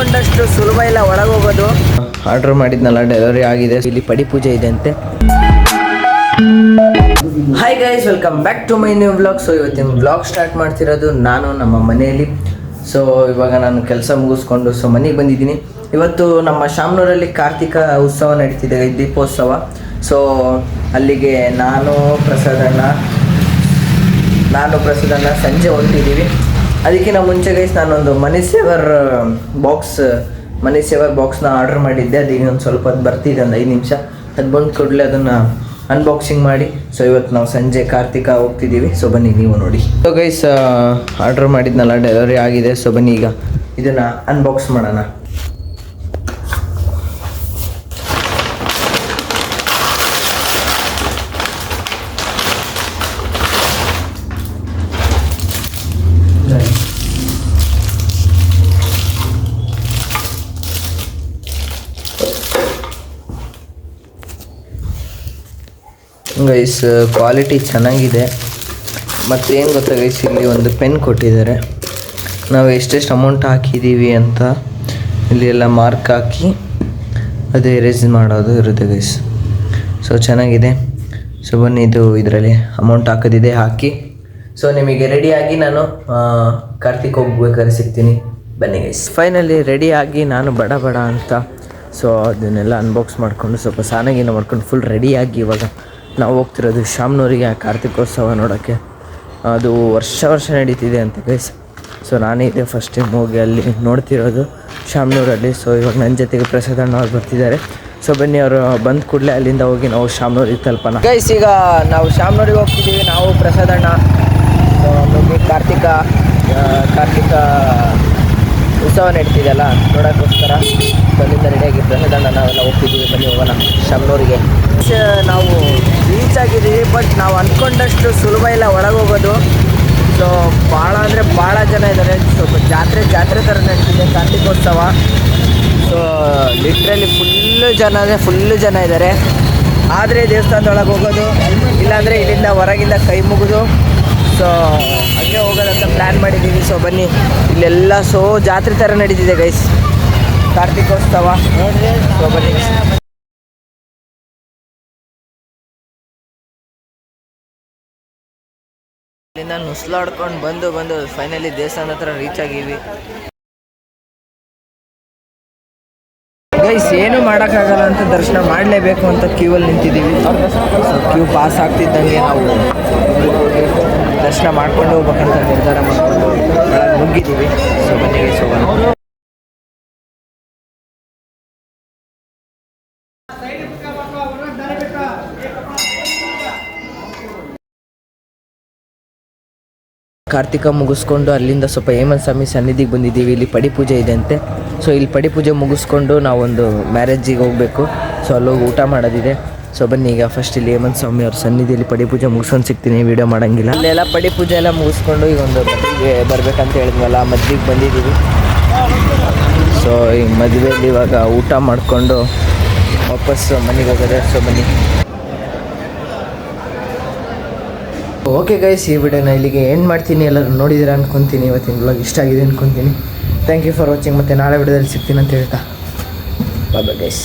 ಅನ್ಕೊಂಡಷ್ಟು ಸುಲಭ ಇಲ್ಲ ಒಳಗೋಗೋದು ಆರ್ಡರ್ ಮಾಡಿದ್ನಲ್ಲ ಡೆಲಿವರಿ ಆಗಿದೆ. ಇಲ್ಲಿ ಪಡಿ ಪೂಜೆ ಇದೆ ಅಂತೆ. Hi guys welcome back to my new blog so ಇವತ್ತಿನ ಬ್ಲಾಗ್ ಸ್ಟಾರ್ಟ್ ಮಾಡ್ತಿರೋದು ನಾನು ನಮ್ಮ ಮನೆಯಲ್ಲಿ. ಸೊ ಇವಾಗ ನಾನು ಕೆಲಸ ಮುಗಿಸ್ಕೊಂಡು ಸೊ ಮನೆಗೆ ಬಂದಿದ್ದೀನಿ. ಇವತ್ತು ನಮ್ಮ ಶಾಮನೂರಲ್ಲಿ ಕಾರ್ತಿಕ ಉತ್ಸವ ನಡೀತಿದೆ ದೀಪೋತ್ಸವ. ಸೊ ಅಲ್ಲಿಗೆ ನಾನು ಪ್ರಸಾದಣ್ಣ ನಾನು ಪ್ರಸಾದಣ್ಣ ಸಂಜೆ ಹೊಂಟಿದ್ದೀವಿ ಅದಕ್ಕಿಂತ ಮುಂಚೆ ಗೈಸ್ ನಾನೊಂದು money saver box money saver ಬಾಕ್ಸ್ನ order ಮಾಡಿದ್ದೆ. ಅದೀಗ ಒಂದು ಸ್ವಲ್ಪ ಹೊತ್ತು ಬರ್ತಿದೆ, ಒಂದು ಐದು ನಿಮಿಷ. ಅದು ಬಂದು ಕೂಡಲೇ ಅದನ್ನು ಅನ್ಬಾಕ್ಸಿಂಗ್ ಮಾಡಿ. ಸೊ ಇವತ್ತು ನಾವು ಸಂಜೆ ಕಾರ್ತಿಕ ಹೋಗ್ತಿದ್ದೀವಿ. ಸೊ ಬನ್ನಿ, ನೀವು ನೋಡಿ. ಸೊ ಗೈಸ್ ಆರ್ಡರ್ ಮಾಡಿದ್ನಲ್ಲ ಡೆಲಿವರಿ ಆಗಿದೆ. ಸೊ ಬನ್ನಿ ಈಗ ಇದನ್ನು ಅನ್ಬಾಕ್ಸ್ ಮಾಡೋಣ. ಗೈಸ್ ಕ್ವಾಲಿಟಿ ಚೆನ್ನಾಗಿದೆ. ಮತ್ತು ಏನು ಗೊತ್ತಾ ಗೈಸ್ ಇಲ್ಲಿ ಒಂದು ಪೆನ್ ಕೊಟ್ಟಿದ್ದಾರೆ. ನಾವು ಎಷ್ಟೆಷ್ಟು ಅಮೌಂಟ್ ಹಾಕಿದ್ದೀವಿ ಅಂತ ಇಲ್ಲಿ ಎಲ್ಲ ಮಾರ್ಕ್ ಹಾಕಿ ಅದೇ ಎರೇಸ್ ಮಾಡೋದು ಇರುತ್ತೆ ಗೈಸ್ ಸೊ ಚೆನ್ನಾಗಿದೆ. ಸೊ ಬನ್ನಿ, ಇದು ಇದರಲ್ಲಿ ಅಮೌಂಟ್ ಹಾಕೋದಿದೆ, ಹಾಕಿ. ಸೊ ನಿಮಗೆ ರೆಡಿಯಾಗಿ ನಾನು ಕಾರ್ತಿಕ್ ಹೋಗ್ಬೇಕಾದ್ರೆ ಸಿಗ್ತೀನಿ. ಬನ್ನಿ ಗೈಸ್ ಫೈನಲಿ ರೆಡಿಯಾಗಿ ನಾನು ಬಡ ಬಡ ಅಂತ. ಸೊ ಅದನ್ನೆಲ್ಲ ಅನ್ಬಾಕ್ಸ್ ಮಾಡಿಕೊಂಡು ಸ್ವಲ್ಪ ಸಾನಾಗಿನ ಮಾಡ್ಕೊಂಡು ಫುಲ್ ರೆಡಿಯಾಗಿ ಇವಾಗ ನಾವು ಹೋಗ್ತಿರೋದು ಶಾಮ್ನೂರಿಗೆ ಆ ಕಾರ್ತಿಕೋತ್ಸವ ನೋಡೋಕ್ಕೆ. ಅದು ವರ್ಷ ವರ್ಷ ನಡೀತಿದೆ ಅಂತ ಗೈಸ್ ಸೊ ನಾನೇ ಇದೆ ಫಸ್ಟ್ ಟೈಮ್ ಹೋಗಿ ಅಲ್ಲಿ ನೋಡ್ತಿರೋದು ಶಾಮ್ನೂರಲ್ಲಿ ಸೊ ಇವಾಗ ನನ್ನ ಜೊತೆಗೆ ಪ್ರಸಾದ್ ಅಣ್ಣ ಅವ್ರು ಬರ್ತಿದ್ದಾರೆ. ಸೊ ಬನ್ನಿ ಅವರು ಬಂದ ಕೂಡಲೇ ಅಲ್ಲಿಂದ ಹೋಗಿ ನಾವು ಶಾಮ್ನೂರಿಗೆ ತಲುಪೋಣ. ಗೈಸ್ ಈಗ ನಾವು ಶಾಮ್ನೂರಿಗೆ ಹೋಗ್ತಿದ್ದೀವಿ. ನಾವು ಪ್ರಸಾದ್ ಅಣ್ಣ ಕಾರ್ತಿಕ ಕಾರ್ತಿಕ ಉತ್ಸವ ನಡೀತಿದೆಯಲ್ಲ, ನೋಡೋಕ್ಕೋಸ್ಕರ ಬಂದಿಂದ ಅಲ್ಲಿಂದ ರೆಡಿಯಾಗಿ ಪ್ರಸಾದ್ ನಾವೆಲ್ಲ ಹೋಗ್ತಿದ್ದೀವಿ ಬನ್ನಿ ಹೋಗೋಣ, ಶಮ್ನೂರಿಗೆ. ನಾವು ರೀಚ್ ಆಗಿದ್ದೀವಿ ಬಟ್ ನಾವು ಅಂದ್ಕೊಂಡಷ್ಟು ಸುಲಭ ಇಲ್ಲ, ಒಳಗೋಗೋದು. ಸೊ ಭಾಳ ಅಂದರೆ ಭಾಳ ಜನ ಇದ್ದಾರೆ. ಸ್ವಲ್ಪ ಜಾತ್ರೆ ಜಾತ್ರೆ ಥರ ನಡೀತಿದೆ, ಕಾರ್ತಿಕೋತ್ಸವ. ಸೊ ಲಿಟ್ರಲಿ ಫುಲ್ಲು ಜನ ಅಂದರೆ ಫುಲ್ಲು ಜನ ಇದ್ದಾರೆ. ಆದರೆ ದೇವಸ್ಥಾನದೊಳಗೆ ಹೋಗೋದು, ಇಲ್ಲಾಂದರೆ ಇಲ್ಲಿಂದ ಹೊರಗಿಂದ ಕೈ ಮುಗಿದು ಸೊ ಹಂಗೆ ಹೋಗೋದಂತ ಪ್ಲ್ಯಾನ್ ಮಾಡಿದ್ದೀವಿ ಸೊ ಬನ್ನಿ. ಇಲ್ಲೆಲ್ಲ ಸೊ ಜಾತ್ರೆ ಥರ ನಡೀತಿದೆ ಗೈಸ್ ಕಾರ್ತಿಕೋತ್ಸವ. ಸೊ ಬನ್ನಿ. ಇಲ್ಲಿಂದ ನುಸ್ಲಾಡ್ಕೊಂಡು ಬಂದು ಬಂದು ಫೈನಲಿ ದೇವಸ್ಥಾನ ಹತ್ರ ರೀಚ್ ಆಗೀವಿ ಗೈಸ್ ಏನು ಮಾಡೋಕ್ಕಾಗಲ್ಲ ಅಂತ ದರ್ಶನ ಮಾಡಲೇಬೇಕು ಅಂತ ಕ್ಯೂವಲ್ಲಿ ನಿಂತಿದ್ದೀವಿ. ಕ್ಯೂ ಪಾಸ್ ಆಗ್ತಿದ್ದಂಗೆ ನಾವು. ದರ್ಶನ ಮಾಡ್ಕೊಂಡು ಹೋಗ್ಬೇಕಂತ ನಿರ್ಧಾರ ಮಾಡ್ಕೊಂಡು ಒಳಗೆ ನುಗ್ಗಿದ್ದೀವಿ ಸೊ ಮನೆಗೆ ಸೋಗೋಣ. ಕಾರ್ತಿಕ ಮುಗಿಸ್ಕೊಂಡು ಅಲ್ಲಿಂದ ಸ್ವಲ್ಪ ಹೇಮಂತ್ ಸ್ವಾಮಿ ಸನ್ನಿಧಿಗೆ ಬಂದಿದ್ದೀವಿ. ಇಲ್ಲಿ ಪಡಿ ಪೂಜೆ ಇದೆ ಅಂತೆ. ಸೊ, ಇಲ್ಲಿ ಪಡಿ ಪೂಜೆ ಮುಗಿಸ್ಕೊಂಡು ನಾವೊಂದು ಮ್ಯಾರೇಜಿಗೆ ಹೋಗಬೇಕು. ಸೊ, ಅಲ್ಲೋಗಿ ಊಟ ಮಾಡೋದಿದೆ. ಸೊ ಬನ್ನಿ ಈಗ ಫಸ್ಟ್ ಇಲ್ಲಿ ಹೇಮಂತ್ ಸ್ವಾಮಿ ಅವ್ರ ಸನ್ನಿಧಿಯಲ್ಲಿ ಪಡಿ ಪೂಜೆ ಮುಗಿಸ್ಕೊಂಡು ಸಿಗ್ತೀನಿ ವೀಡಿಯೋ ಮಾಡೋಂಗಿಲ್ಲ. ಅಲ್ಲೆಲ್ಲ ಪಡಿ ಪೂಜೆ ಎಲ್ಲ ಮುಗಿಸ್ಕೊಂಡು ಈಗ ಒಂದು ಮದುವೆಗೆ ಬರ್ಬೇಕಂತ ಹೇಳಿದ್ವಲ್ಲ ಮದ್ವೆಗೆ ಬಂದಿದ್ದೀವಿ. ಸೊ ಈ ಮದುವೆಯಲ್ಲಿ ಇವಾಗ ಊಟ ಮಾಡಿಕೊಂಡು ವಾಪಸ್ ಮನೆಗೆ ಹೋಗೋದೆ ಸೊ ಬನ್ನಿ. ಓಕೆ ಗೈಸ್ ಈ ವಿಡಿಯೋನ ಇಲ್ಲಿಗೆ ಏನು ಮಾಡ್ತೀನಿ. ಎಲ್ಲರೂ ನೋಡಿದಿರ ಅನ್ಕೊತೀನಿ, ಇವತ್ತಿನ ಬ್ಲಾಗ್ ಇಷ್ಟ ಆಗಿದೆ ಅನ್ಕೊತೀನಿ. ಥ್ಯಾಂಕ್ ಯು ಫಾರ್ ವಾಚಿಂಗ್ ಮತ್ತು ನಾಳೆ ವಿಡಿಯೋದಲ್ಲಿ ಸಿಗ್ತೀನಿ ಅಂತ ಹೇಳ್ತಾ. ಬಾಬಾ ಗೈಸ್